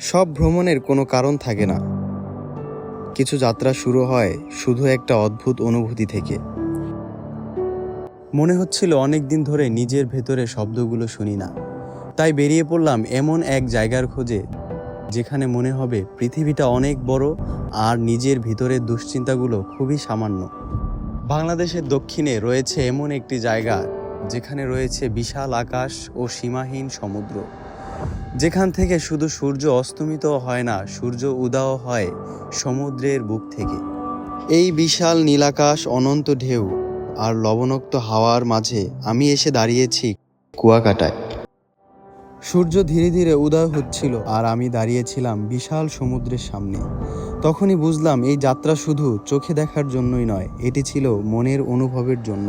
সব ভ্রমণের কোনো কারণ থাকে না। কিছু যাত্রা শুরু হয় শুধু একটা অদ্ভুত অনুভূতি থেকে। মনে হচ্ছিল অনেক দিন ধরে নিজের ভেতরে শব্দগুলো শুনি না। তাই বেরিয়ে পড়লাম এমন এক জায়গার খোঁজে, যেখানে মনে হবে পৃথিবীটা অনেক বড় আর নিজের ভিতরের দুশ্চিন্তাগুলো খুবই সামান্য। বাংলাদেশের দক্ষিণে রয়েছে এমন একটি জায়গা, যেখানে রয়েছে বিশাল আকাশ ও সীমাহীন সমুদ্র। যেখান থেকে শুধু সূর্য অস্তমিত হয় না, সূর্য উদাও হয় সমুদ্রের বুক থেকে। এই বিশাল নীলাকাশ অনন্ত ঢেউ আর লবণাক্ত হাওয়ার মাঝে আমি এসে দাঁড়িয়েছি কুয়াকাটায়। সূর্য ধীরে ধীরে উদয় হচ্ছিল আর আমি দাঁড়িয়েছিলাম বিশাল সমুদ্রের সামনে। তখনই বুঝলাম এই যাত্রা শুধু চোখে দেখার জন্যই নয়, এটি ছিল মনের অনুভবের জন্য।